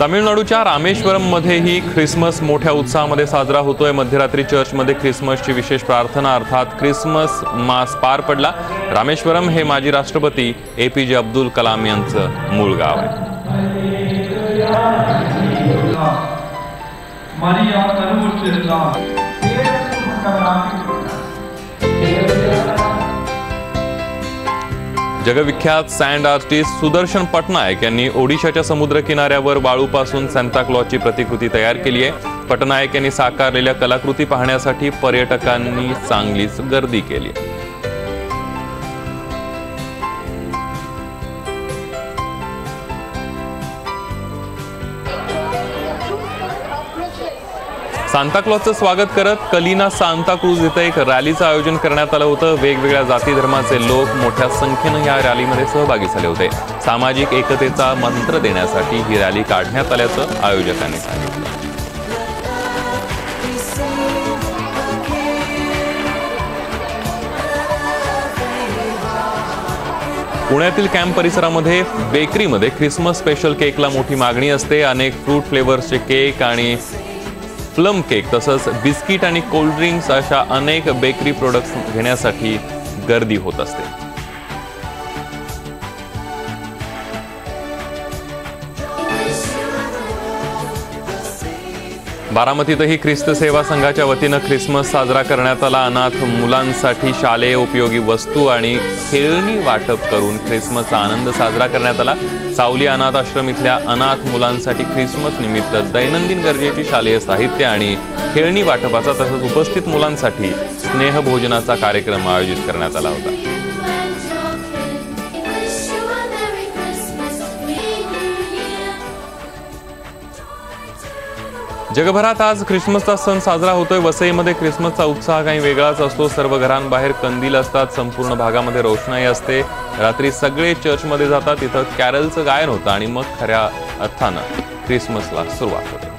तामिळनाडूच्या रामेश्वरममध्येही ख्रिसमस मोठ्या उत्साहामध्ये साजरा होतोय. मध्यरात्री चर्चमध्ये ख्रिसमसची विशेष प्रार्थना अर्थात ख्रिसमस मास पार पडला. रामेश्वरम हे माजी राष्ट्रपती ए पी जे अब्दुल कलाम यांचं मूळ गाव आहे. जगविख्यात सँड आर्टिस्ट सुदर्शन पटनायक यांनी ओडिशाच्या समुद्र किनाऱ्यावर वाळूपासून सांताक्लॉजची प्रतिकृती तयार केली आहे. पटनायक यांनी साकारलेल्या कलाकृती पाहण्यासाठी पर्यटकांनी चांगलीच गर्दी केली सांताक्लॉजचं स्वागत करत कलिना सांताक्रूज इथं एक रॅलीचं आयोजन करण्यात आलं होतं. वेगवेगळ्या जाती धर्माचे लोक मोठ्या संख्येनं या रॅलीमध्ये सहभागी झाले होते. सामाजिक एकतेचा मंत्र देण्यासाठी ही रॅली काढण्यात आल्याचं आयोजकांनी सांगितलं. पुण्यातील कॅम्प परिसरामध्ये बेकरीमध्ये ख्रिसमस स्पेशल केकला मोठी मागणी असते. अनेक फ्रूट फ्लेवर्सचे केक आणि प्लम केक तसंच बिस्किट आणि कोल्ड्रिंक्स अशा अनेक बेकरी प्रोडक्ट्स घेण्यासाठी गर्दी होत असते. बारामतीतही ख्रिस्त सेवा संघाच्या वतीनं ख्रिसमस साजरा करण्यात आला. अनाथ मुलांसाठी शालेय उपयोगी वस्तू आणि खेळणी वाटप करून ख्रिसमसचा आनंद साजरा करण्यात आला. सावली अनाथ आश्रम इथल्या अनाथ मुलांसाठी ख्रिसमस निमित्त दैनंदिन गरजेची शालेय साहित्य आणि खेळणी वाटपाचा तसंच उपस्थित मुलांसाठी स्नेहभोजनाचा कार्यक्रम आयोजित करण्यात आला होता. जगभरात आज ख्रिसमसचा सण साजरा होतोय. वसईमध्ये ख्रिसमसचा उत्साह काही वेगळाच असतो. सर्व घरांबाहेर कंदील असतात. संपूर्ण भागामध्ये रोषणाई असते. रात्री सगळे चर्चमध्ये जातात. तिथं कॅरलचं गायन होतं आणि मग खऱ्या अर्थानं ख्रिसमसला सुरुवात होते.